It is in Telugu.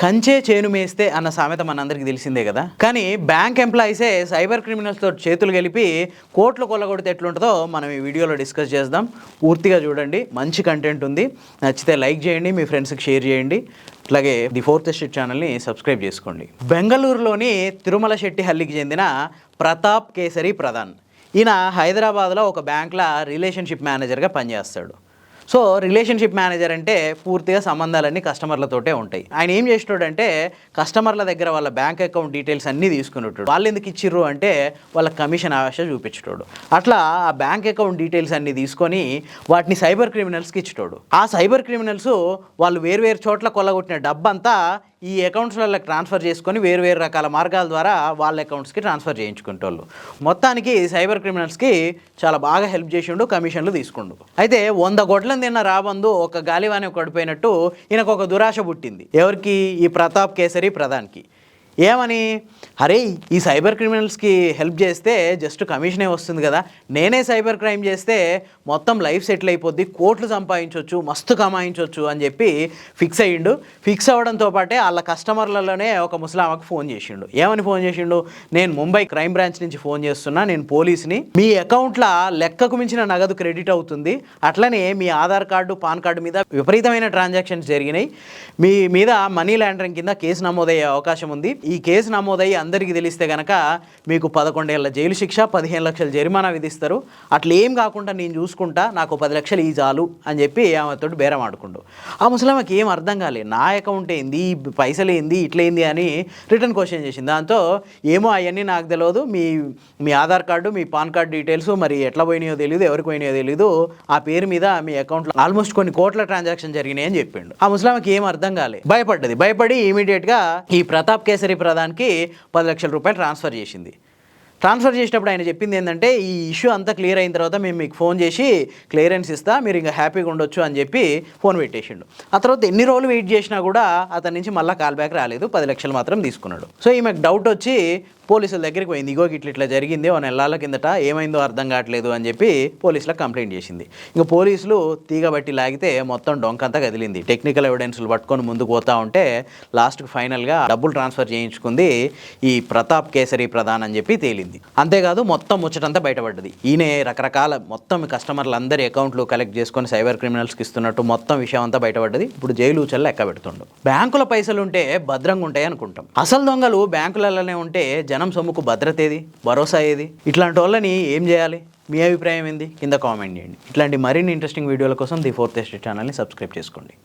కంచే చేను మేస్తే అన్న సామెత మనందరికీ తెలిసిందే కదా. కానీ బ్యాంక్ ఎంప్లాయీసే సైబర్ క్రిమినల్స్తో చేతులు కలిపి కోట్లు కొల్లగొడితే ఎట్లుంటుందో మనం ఈ వీడియోలో డిస్కస్ చేద్దాం. పూర్తిగా చూడండి మంచి కంటెంట్ ఉంది. నచ్చితే లైక్ చేయండి మీ ఫ్రెండ్స్కి షేర్ చేయండి. అట్లాగే ది ఫోర్త్ స్ట్రీట్ ఛానల్ని సబ్స్క్రైబ్ చేసుకోండి. బెంగళూరులోని తిరుమల శెట్టి హల్లికి చెందిన ప్రతాప్ కేసరి ప్రధాన్. ఈయన హైదరాబాద్లో ఒక బ్యాంక్లో రిలేషన్షిప్ మేనేజర్గా పనిచేస్తాడు. సో రిలేషన్షిప్ మేనేజర్ అంటే పూర్తిగా సంబంధాలన్నీ కస్టమర్లతోటే ఉంటాయి. ఆయన ఏం చేసినాడంటే కస్టమర్ల దగ్గర వాళ్ళ బ్యాంక్ అకౌంట్ డీటెయిల్స్ అన్నీ తీసుకునేటాడు. వాళ్ళు ఎందుకు ఇచ్చిర్రు అంటే వాళ్ళ కమిషన్ ఆశ చూపించేటోడు. అట్లా ఆ బ్యాంక్ అకౌంట్ డీటెయిల్స్ అన్నీ తీసుకొని వాటిని సైబర్ క్రిమినల్స్కి ఇచ్చేటోడు. ఆ సైబర్ క్రిమినల్స్ వాళ్ళు వేరు వేరు చోట్ల కొల్లగొట్టిన డబ్బంతా ఈ అకౌంట్స్లలో ట్రాన్స్ఫర్ చేసుకొని వేరు వేరు రకాల మార్గాల ద్వారా వాళ్ళ అకౌంట్స్కి ట్రాన్స్ఫర్ చేయించుకుంటోళ్ళు. మొత్తానికి సైబర్ క్రిమినల్స్కి చాలా బాగా హెల్ప్ చేసిండు కమిషన్లు తీసుకుండు. అయితే వంద తిన్న రాబందు ఒక గాలివాని పడిపోయినట్టు ఈయనకు ఒక దురాశ పుట్టింది. ఎవరికి? ఈ ప్రతాప్ కేసరి ప్రధాన్కి. ఏమని? అరే ఈ సైబర్ క్రిమినల్స్కి హెల్ప్ చేస్తే జస్ట్ కమిషనే వస్తుంది కదా. నేనే సైబర్ క్రైమ్ చేస్తే మొత్తం లైఫ్ సెటిల్ అయిపోద్ది కోట్లు సంపాదించవచ్చు మస్తు కమాయించవచ్చు అని చెప్పి ఫిక్స్ అయ్యిండు. ఫిక్స్ అవ్వడంతో పాటే వాళ్ళ కస్టమర్లలోనే ఒక ముసలామకు ఫోన్ చేసిండు. ఏమని ఫోన్ చేసిండు? నేను ముంబై క్రైమ్ బ్రాంచ్ నుంచి ఫోన్ చేస్తున్నా నేను పోలీస్ని. మీ అకౌంట్లో లెక్కకు మించిన నగదు క్రెడిట్ అవుతుంది. అట్లనే మీ ఆధార్ కార్డు పాన్ కార్డు మీద విపరీతమైన ట్రాన్సాక్షన్స్ జరిగినాయి. మీ మీద మనీ లాండరింగ్ కింద కేసు నమోదయ్యే అవకాశం ఉంది. ఈ కేసు నమోదయ్యి అందరికీ తెలిస్తే కనుక మీకు పదకొండేళ్ళ జైలు శిక్ష పదిహేను లక్షల జరిమానా విధిస్తారు. అట్లా ఏం కాకుండా నేను చూసుకుంటా నాకు పది లక్షలు ఈ చాలు అని చెప్పి ఆమెతో బేరం ఆడుకుండు. ఆ ముసలామకి ఏం అర్థం కాలే. నా అకౌంట్ ఏంది? పైసలు ఏంది? ఇట్లా ఏంది అని రిటర్న్ క్వశ్చన్ చేసింది. దాంతో ఏమో అవన్నీ నాకు తెలియదు మీ మీ ఆధార్ కార్డు మీ పాన్ కార్డు డీటెయిల్స్ మరి ఎట్లా పోయినాయో తెలియదు ఎవరికి పోయినాయో తెలియదు ఆ పేరు మీద మీ అకౌంట్లో ఆల్మోస్ట్ కొన్ని కోట్ల ట్రాన్సాక్షన్ జరిగినాయి అని చెప్పిండు. ఆ ముస్లాంకి ఏం అర్థం కాలే. భయపడ్డది. భయపడి ఇమీడియట్గా ఈ ప్రతాప్ కేసరి ప్రధాన్కి పది లక్షల రూపాయలు ట్రాన్స్ఫర్ చేసింది. ట్రాన్స్ఫర్ చేసేటప్పుడు ఆయన చెప్పింది ఏంటంటే ఈ ఇష్యూ అంతా క్లియర్ అయిన తర్వాత మేము మీకు ఫోన్ చేసి క్లియరెన్స్ ఇస్తా మీరు ఇంకా హ్యాపీగా ఉండొచ్చు అని చెప్పి ఫోన్ పెట్టేసిండు. ఆ తర్వాత ఎన్ని రోజులు వెయిట్ చేసినా కూడా అతని నుంచి మళ్ళీ కాల్ బ్యాక్ రాలేదు. పది లక్షలు మాత్రం తీసుకున్నాడు. సో ఈమెకు డౌట్ వచ్చి పోలీసుల దగ్గరికి పోయింది. ఇగో ఇట్లా ఇట్లా జరిగింది ఓ నెలల కిందట ఏమైందో అర్థం కావట్లేదు అని చెప్పి పోలీసులకు కంప్లైంట్ చేసింది. ఇంకా పోలీసులు తీగబట్టి లాగితే మొత్తం డొంకంతా కదిలింది. టెక్నికల్ ఎవిడెన్స్లు పట్టుకొని ముందుకు పోతా ఉంటే లాస్ట్కి ఫైనల్గా డబ్బులు ట్రాన్స్ఫర్ చేయించుకుంది ఈ ప్రతాప్ కేసరి ప్రధాన్ అని చెప్పి తేలింది. అంతేకాదు మొత్తం ముచ్చటంతా బయటపడ్డది. ఈయన రకరకాల మొత్తం కస్టమర్లు అందరి అకౌంట్లు కలెక్ట్ చేసుకొని సైబర్ క్రిమినల్స్కి ఇస్తున్నట్టు మొత్తం విషయం అంతా బయటపడ్డది. ఇప్పుడు జైలు చల్ల లెక్క పెడుతుండు. బ్యాంకుల పైసలు ఉంటే భద్రంగా ఉంటాయి అనుకుంటాం అసలు దొంగలు బ్యాంకులలోనే ఉంటే జనం సొమ్ముకు భద్రత ఏది? భరోసా ఏది? ఇట్లాంటి వాళ్ళని ఏం చేయాలి? మీ అభిప్రాయం ఏంది? కింద కామెంట్ చేయండి. ఇట్లాంటి మరిన్ని ఇంట్రెస్టింగ్ వీడియోల కోసం ది ఫోర్త్ ఎస్టేట్ ఛానల్ని సబ్స్క్రైబ్ చేసుకోండి.